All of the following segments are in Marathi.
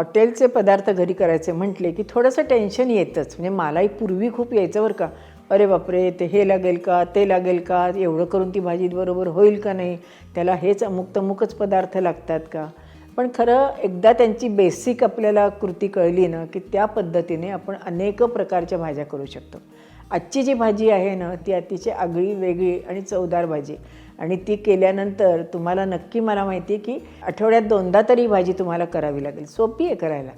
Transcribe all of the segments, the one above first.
हॉटेलचे पदार्थ घरी करायचे म्हटले की थोडंसं टेन्शन येतंच. म्हणजे मलाही पूर्वी खूप यायचं बरं का. अरे बापरे ते हे लागेल का ते लागेल का एवढं करून ती भाजी बरोबर होईल का नाही त्याला हेच अमुक तमुकच पदार्थ लागतात का? पण खरं एकदा त्यांची बेसिक आपल्याला कृती कळली ना की त्या पद्धतीने आपण अनेक प्रकारच्या भाज्या करू शकतो. आजची जी भाजी आहे ना ती अतिशय आगळी वेगळी आणि चवदार भाजी. आणि ती केल्यानंतर तुम्हाला नक्की मला माहिती आहे की आठवड्यात दोनदा तरी भाजी तुम्हाला करावी लागेल सोपी आहे करायला.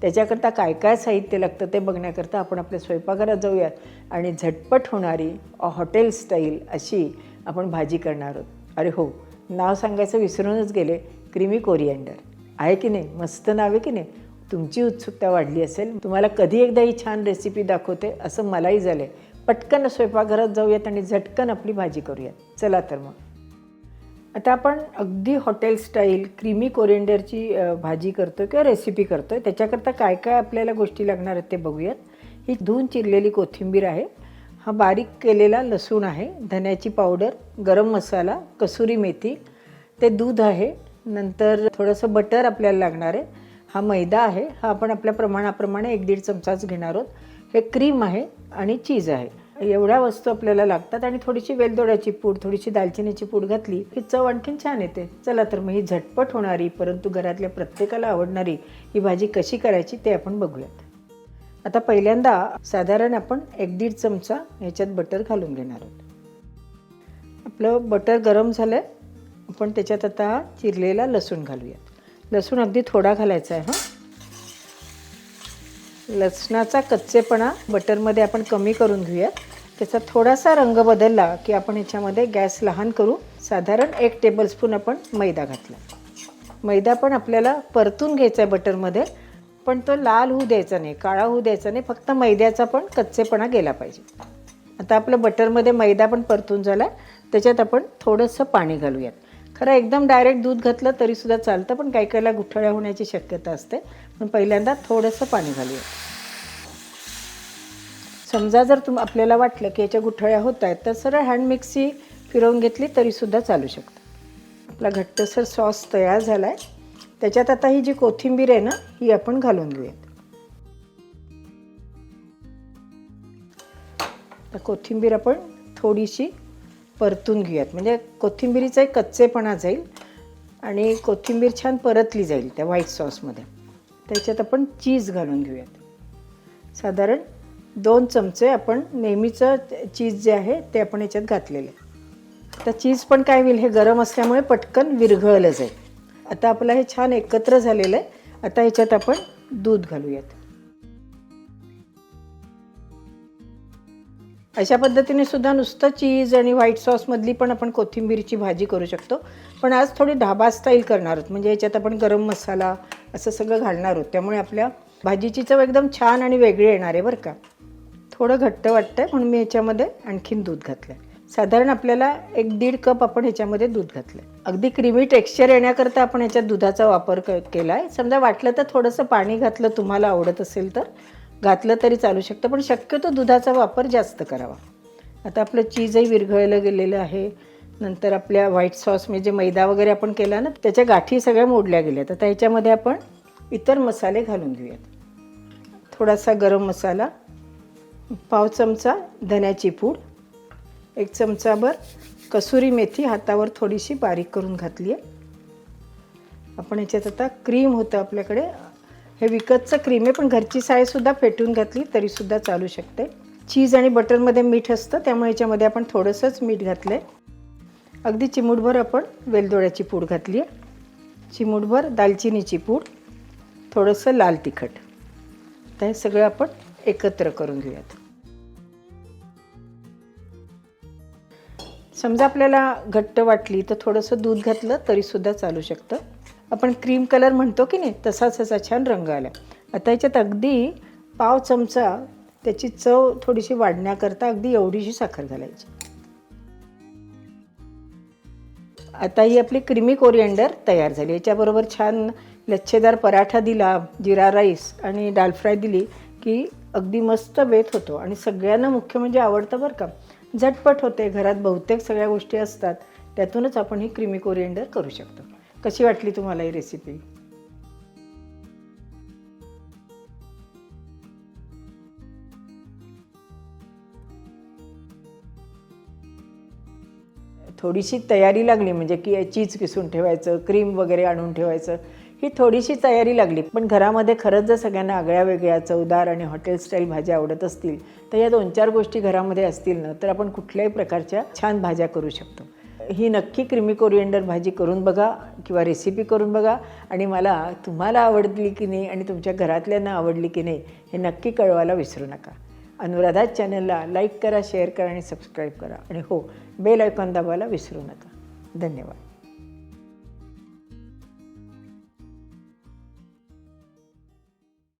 त्याच्याकरता काय काय साहित्य लागतं ते बघण्याकरता आपण आपल्या स्वयंपाकघरात जाऊयात आणि झटपट होणारी हॉटेल स्टाईल अशी आपण भाजी करणार आहोत. अरे हो नाव सांगायचं विसरूनच गेले क्रिमी कोरिएंडर. आहे की नाही? मस्त नाव आहे की नाही? तुमची उत्सुकता वाढली असेल. तुम्हाला कधी एकदा ही छान रेसिपी दाखवते असं मलाही झालं आहे पटकन स्वयंपाकघरात जाऊयात आणि झटकन आपली भाजी करूयात. चला तर मग. आता आपण अगदी हॉटेल स्टाईल क्रीमी कोरिंडरची भाजी करतो किंवा रेसिपी करतो आहे त्याच्याकरता काय काय आपल्याला गोष्टी लागणार आहेत ते बघूयात. ही धुवून चिरलेली कोथिंबीर आहे. हा बारीक केलेला लसूण आहे. धन्याची पावडर गरम मसाला कसुरी मेथी. ते दूध आहे. नंतर थोडंसं बटर आपल्याला लागणार आहे. हा मैदा आहे. हा आपण आपल्या प्रमाणाप्रमाणे एक दीड चमचाच घेणार आहोत. हे क्रीम आहे आणि चीज आहे. एवढ्या वस्तू आपल्याला लागतात आणि थोडीशी वेलदोड्याची पूड थोडीशी दालचिनीची पूड घातली की चव आणखीन छान येते. चला तर मग ही झटपट होणारी परंतु घरातल्या प्रत्येकाला आवडणारी ही भाजी कशी करायची ते आपण बघूयात. आता पहिल्यांदा साधारण आपण एक दीड चमचा ह्याच्यात बटर घालून घेणार आहोत. आपलं बटर गरम झालं आहे आपण त्याच्यात आता चिरलेला लसूण घालूयात. लसूण अगदी थोडा घालायचा आहे हां. लसणाचा कच्चेपणा बटरमध्ये आपण कमी करून घेऊयात त्याचा थोडासा रंग बदलला की आपण ह्याच्यामध्ये गॅस लहान करू. साधारण एक टेबलस्पून आपण मैदा घातला. मैदा पण आपल्याला परतून घ्यायचा आहे बटरमध्ये पण तो लाल होऊ द्यायचा नाही काळा होऊ द्यायचा नाही फक्त मैद्याचा पण कच्चेपणा गेला पाहिजे. आता आपलं बटरमध्ये मैदा पण परतून झाला त्याच्यात आपण थोडंसं पाणी घालूयात. खरं एकदम डायरेक्ट दूध घातलं तरीसुद्धा चालतं पण काही काहीला गुठळ्या होण्याची शक्यता असते. पण पहिल्यांदा थोडंसं पाणी घालूया. समजा जर तुम आपल्याला वाटलं की याच्या गुठळ्या होत आहेत तर सरळ हँड मिक्सी फिरवून घेतली तरीसुद्धा चालू शकतं. आपला घट्टसर सॉस तयार झाला आहे त्याच्यात आता ही जी कोथिंबीर आहे ना ही आपण घालून घेऊयात. तर कोथिंबीर आपण थोडीशी परतून घेऊयात. म्हणजे कोथिंबीरीचा एक कच्चेपणा जाईल आणि कोथिंबीर छान परतली जाईल त्या व्हाईट सॉसमध्ये त्याच्यात आपण चीज घालून घेऊयात. साधारण दोन चमचे आपण नेहमीचं चीज जे आहे ते आपण याच्यात घातलेलं आहे. आता चीज पण काय होईल हे गरम असल्यामुळे पटकन विरघळलं जाईल. आता आपलं हे छान एकत्र झालेलं आहे. आता याच्यात आपण दूध घालूयात. अशा पद्धतीने सुद्धा नुसतं चीज आणि व्हाईट सॉसमधली पण आपण कोथिंबीरची भाजी करू शकतो. पण आज थोडी ढाबा स्टाईल करणार आहोत. म्हणजे याच्यात आपण गरम मसाला असं सगळं घालणार आहोत. त्यामुळे आपल्या भाजीची चव एकदम छान आणि वेगळी येणार आहे बरं का. थोडं घट्ट वाटतंय म्हणून मी याच्यामध्ये आणखीन दूध घातलं साधारण आपल्याला एक दीड कप आपण ह्याच्यामध्ये दूध घातलं अगदी क्रीमी टेक्स्चर येण्याकरता आपण ह्याच्यात दुधाचा वापर क केला आहे समजा वाटलं तर थोडंसं पाणी घातलं तुम्हाला आवडत असेल तर घातलं तरी चालू शकतं पण शक्यतो दुधाचा वापर जास्त करावा. आता आपलं चीजही विरघळलं गेलेलं आहे. नंतर आपल्या व्हाईट सॉस म्हणजे मैदा वगैरे आपण केला ना त्याच्या गाठी सगळ्या मोडल्या गेल्या तर त्याच्यामध्ये आपण इतर मसाले घालून घेऊयात. थोडासा गरम मसाला पाव चमचा धन्याची पूड एक चमचाभर कसुरी मेथी हातावर थोडीशी बारीक करून घातली आहे. आपण याच्यात आता क्रीम होतं आपल्याकडे. हे विकतचं क्रीम आहे पण घरची सायसुद्धा फेटून घातली तरीसुद्धा चालू शकते. चीज आणि बटरमध्ये मीठ असतं त्यामुळे याच्यामध्ये आपण थोडंसंच मीठ घातलं आहे अगदी चिमूटभर आपण वेलदोड्याची पूड घातली आहे. चिमूटभर दालचिनीची पूड थोडंसं लाल तिखट. तर हे सगळं आपण एकत्र करून घेऊयात. समजा आपल्याला घट्ट वाटली तर थोडंसं दूध घातलं तरीसुद्धा चालू शकतं. आपण क्रीम कलर म्हणतो की नाही तसाच असा छान रंग आला. आता याच्यात अगदी पाव चमचा त्याची चव थोडीशी वाढण्याकरता अगदी एवढीशी साखर घालायची. आता ही आपली क्रीमी कोरिएंडर तयार झाली. याच्याबरोबर छान लच्छेदार पराठा दिला जिरा राईस आणि दाल फ्राय दिली की अगदी मस्त बेत होतो. आणि सगळ्यांना मुख्य म्हणजे आवडतं बरं का. झटपट होते घरात बहुतेक सगळ्या गोष्टी असतात त्यातूनच आपण ही क्रीमी कोरिएंडर करू शकतो. कशी वाटली तुम्हाला ही रेसिपी थोडीशी तयारी लागली म्हणजे की चीज किसून ठेवायचं क्रीम वगैरे आणून ठेवायचं ही थोडीशी तयारी लागली. पण घरामध्ये खरंच जर सगळ्यांना आगळ्या वेगळ्या चवदार आणि हॉटेल स्टाईल भाज्या आवडत असतील तर या दोन चार गोष्टी घरामध्ये असतील ना तर आपण कुठल्याही प्रकारच्या छान भाज्या करू शकतो. ही नक्की क्रिमी कोरिएंडर भाजी करून बघा किंवा रेसिपी करून बघा. आणि मला तुम्हाला आवडली की नाही आणि तुमच्या घरातल्यांना आवडली की नाही हे नक्की कळवायला विसरू नका. अनुराधा चॅनलला लाईक करा शेअर करा आणि सबस्क्राईब करा. आणि हो बेल आयकॉन दाबायला विसरू नका. धन्यवाद.